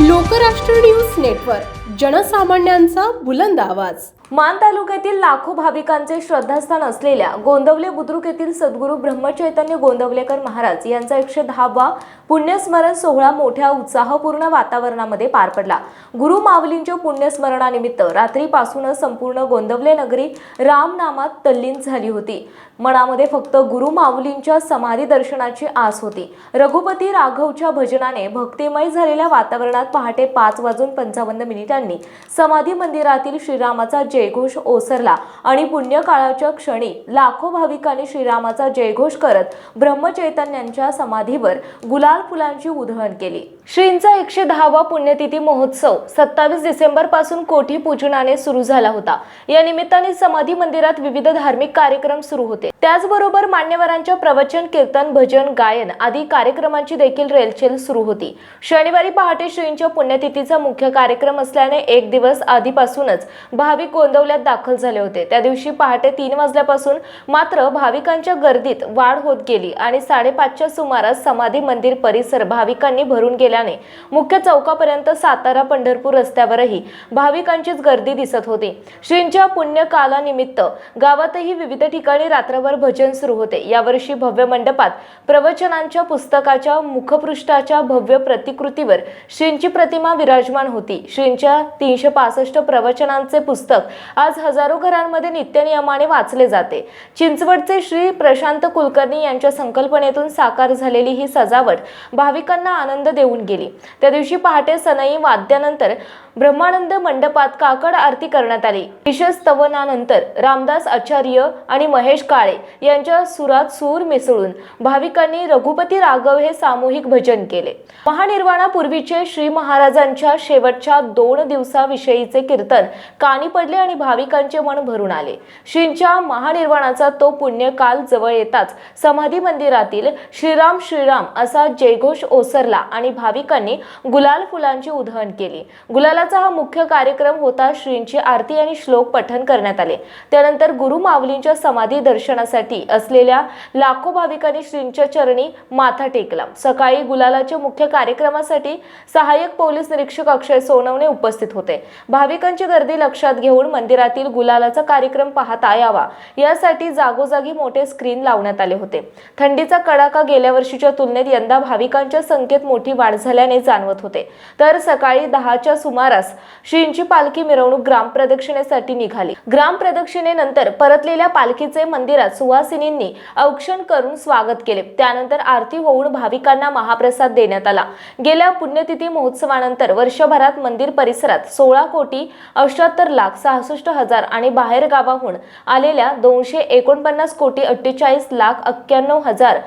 Lokrashtra news network. जनसामान्यांचा बुलंद आवाज. मान तालुक्यातील लाखो भाविकांचे श्रद्धास्थान असलेल्या गोंदवले बुद्रुक येथील सद्गुरू ब्रह्मचैतन्य गोंदवलेकर महाराज यांचा एकशे दहावा पुण्यस्मरण सोहळा मोठ्या उत्साहपूर्ण वातावरणामध्ये पार पडला. गुरु माऊलींच्या पुण्यस्मरणानिमित्त रात्रीपासूनच संपूर्ण गोंदवले नगरी रामनामात तल्लीन झाली होती. मनामध्ये फक्त गुरु माऊलींच्या समाधी दर्शनाची आस होती. रघुपती राघवच्या भजनाने भक्तिमय झालेल्या वातावरणात पहाटे पाच वाजून पंचावन्न मिनिटांनी समाधी मंदिरातील श्रीरामाचा जयघोष ओसरला आणि पुण्यकाळाच्या क्षणी लाखो भाविकांनी श्रीरामाचा जयघोष करत ब्रह्मचैतन्यांच्या समाधीवर गुलाल फुलांची उधळण केली. श्रींचा एकशे दहावा पुण्यतिथी महोत्सव सत्तावीस डिसेंबरपासून कोठी पूजनाने सुरू झाला होता. या निमित्ताने समाधी मंदिरात विविध धार्मिक कार्यक्रम सुरू होते. त्याचबरोबर मान्यवरांच्या प्रवचन कीर्तन भजन गायन आदी कार्यक्रमांची देखील रेलचेल सुरू होती. शनिवारी पहाटे श्रींच्या पुण्यतिथीचा मुख्य कार्यक्रम असल्याने एक दिवस आधीपासूनच भाविक गोंदवल्यात दाखल झाले होते. त्या दिवशी पहाटे तीन वाजल्यापासून मात्र भाविकांच्या गर्दीत वाढ होत गेली आणि साडेपाचच्या सुमारास समाधी मंदिर परिसर भाविकांनी भरून असल्याने मुख्य चौकापर्यंत सातारा पंढरपूर रस्त्यावरही भाविकांचीच गर्दी दिसत होती. श्रींच्या पुण्यकालानिमित्त गावातही विविध ठिकाणी रात्रभर भजन सुरू होते. यावर्षी भव्य मंडपात प्रवचनांच्या पुस्तकाच्या मुखपृष्ठाच्या भव्य प्रतिकृतीवर श्रींची प्रतिमा विराजमान होती. श्रींच्या तीनशे पासष्ट प्रवचनांचे पुस्तक आज हजारो घरांमध्ये नित्यनियमाने वाचले जाते. चिंचवडचे श्री प्रशांत कुलकर्णी यांच्या संकल्पनेतून साकार झालेली ही सजावट भाविकांना आनंद देऊन होऊन गेली. त्या दिवशी पहाटे सनई वाद्यानंतर ब्रह्मानंद मंडपात काकड आरती करण्यात आली. विशेष स्तवनानंतर रामदास आचार्य आणि महेश काळे यांच्या सुरात सूर मिसळून भाविकांनी रघुपती राघव हे सामूहिक भजन केले. महानिर्वाणापूर्वीचे श्री महाराजांच्या शेवटच्या दोन दिवसाविषयीचे कीर्तन कानी पडले आणि भाविकांचे मन भरून आले. श्रींच्या महानिर्वाणाचा तो पुण्यकाल जवळ येताच समाधी मंदिरातील श्रीराम श्रीराम असा जयघोष ओसरला आणि भाविकांनी गुलाल फुलांची उधळण केली. गुलालाचा हा मुख्य कार्यक्रम होता श्रींची आरती आणि श्लोक पठण करण्यात आले. त्यानंतर गुरु माऊलींच्या समाधी दर्शनासाठी असलेल्या लाखो भाविकांनी श्रींच्या चरणी माथा टेकला. सकाळी गुलालाच्या मुख्य कार्यक्रमासाठी सहाय्यक पोलीस निरीक्षक अक्षय सोनवणे उपस्थित होते. भाविकांची गर्दी लक्षात घेऊन मंदिरातील गुलालाचा कार्यक्रम पाहता यावा. यासाठी जागोजागी मोठे स्क्रीन लावण्यात आले होते. थंडीचा कडाका गेल्या वर्षीच्या तुलनेत यंदा भाविकांच्या संख्येत मोठी वाढ झाल्याने जाणवत होते. तर सकाळी दहाच्या सुमारास श्रींची पालखी मिरवणूक ग्राम प्रदक्षिणेसाठी निघाली. ग्राम प्रदक्षिणेनंतर परतलेल्या पालखीचे मंदिरात सुवासिनींनी औक्षण करून स्वागत केले. त्यानंतर आरती होऊन भाविकांना महाप्रसाद देण्यात आला. गेल्या पुण्यतिथी महोत्सवानंतर वर्षभरात मंदिर परिसरात सोळा कोटी अठ्याहत्तर लाख सहासष्ट हजार आणि बाहेर गावाहून आलेल्या दोनशे एकोणपन्नास कोटी अठ्ठेचाळीस लाख एक्क्याण्णव हजार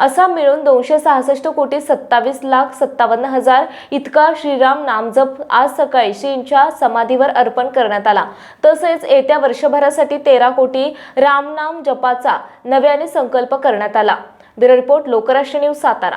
असा मिळून दोनशे सहासष्ट कोटी सत्तावीस लाख सत्तावन्न हजार इतका श्रीराम नामजप आज सकाळी श्रींच्या समाधीवर अर्पण करण्यात आला. तसेच येत्या वर्षभरासाठी तेरा कोटी रामनाम जपाचा नव्याने संकल्प करण्यात आला. Bureau report Lokrashtra news Satara.